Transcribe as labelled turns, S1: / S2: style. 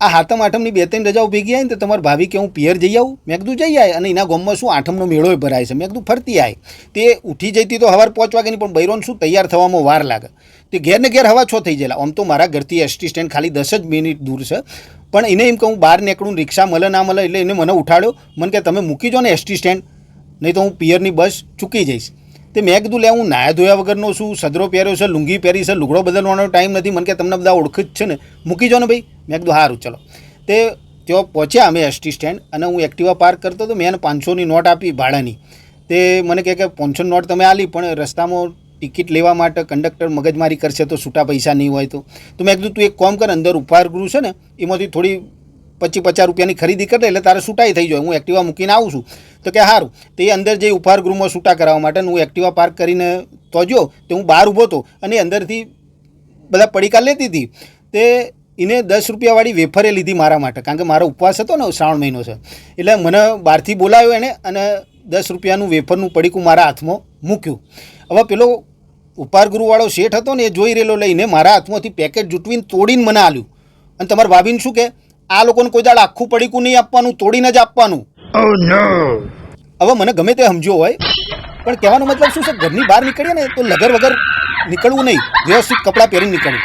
S1: આ હાથમ આઠમની બે ત્રણ રજાઓ ભેગી આવી ને તો તમારા ભાભી કે હું પિયર જઈ આવું? મેં કીધું જઈ આવે અને એના ગામમાં શું આઠમનો મેળો ભરાય છે? મેં કીધું ફરતી આવે તે ઉઠી જતી તો હવાર પાંચ વાગ્યાની પણ બૈરોન શું તૈયાર થવામાં વાર લાગે. તે ઘેર ને ઘેર હવા છો થઈ ગયેલા. આમ તો મારા ઘરથી એસટી સ્ટેન્ડ ખાલી દસ જ મિનિટ દૂર છે. પણ એને એમ કહું, બહાર નીકળું, રિક્ષા મળે, ના મળે, એટલે એને મને ઉઠાડ્યો મને કે તમે મૂકી જો ને એસટી સ્ટેન્ડ. નહીં તો હું પિયરની બસ ચૂકી જઈશ. તે મેં કીધું લે, હું નાયા ધોયા વગરનો શું? સદરો પહેર્યો છે, લુંગી પહેરી છે, લુગડો બદલવાનો ટાઈમ નથી. મને કે તમને બધા ઓળખ જ છે ને. મૂકી જો ને ભાઈ. મેં કીધું સારું ચલો. તે ત્યાં પહોંચ્યા અમે એસટી સ્ટેન્ડ અને હું એક્ટિવા પાર્ક કરતો હતો. મેં એને પાંચસોની નોટ આપી ભાડાની. તે મને કહે કે, પાંચસોની નોટ તમે આલી, પણ રસ્તામાં ટિકિટ લેવા માટે કંડક્ટર મગજમારી કરશે તો છૂટા પૈસા નહીં હોય તો. તો મેં કીધું, તું એક કોમ કર, અંદર ઉપહાર ગૃહ છે ને, એમાંથી થોડી પચીસ પચાસ રૂપિયાની ખરીદી કરે એટલે તારે છૂટાઈ થઈ જાય. હું એક્ટિવા મૂકીને આવું છું. તો કે સારું તો એ અંદર જે ઉપહાર ગૃહમાં છૂટા કરાવવા માટે હું એક્ટિવા પાર્ક કરીને તો જો, તો હું બહાર ઊભો હતો અને અંદરથી બધા પડીકા લેતી હતી. તે એને દસ રૂપિયાવાળી વેફરે લીધી મારા માટે કારણ કે મારો ઉપવાસ હતો ને શ્રાવણ મહિનો છે. એટલે મને બહારથી બોલાવ્યો એણે અને દસ રૂપિયાનું વેફરનું પડીકું મારા હાથમાં મૂક્યું. હવે પેલો ગૃહવાળો શેઠ હતો ને એ જોઈ રહેલો લઈને મારા હાથમાંથી પેકેટ જૂટવીને તોડીને મને આલ્યું અને તમારા ભાભીને શું કે? આ લોકોને કોઈ દાડ આખું પડીકું નહીં આપવાનું તોડીને જ આપવાનું. હવે મને ગમે તે સમજ્યો હોય પણ કહેવાનો મતલબ શું છે? ઘરની બહાર નીકળીએ ને તો લગર વગર નીકળવું નહીં. વ્યવસ્થિત કપડાં પહેરીને નીકળવું.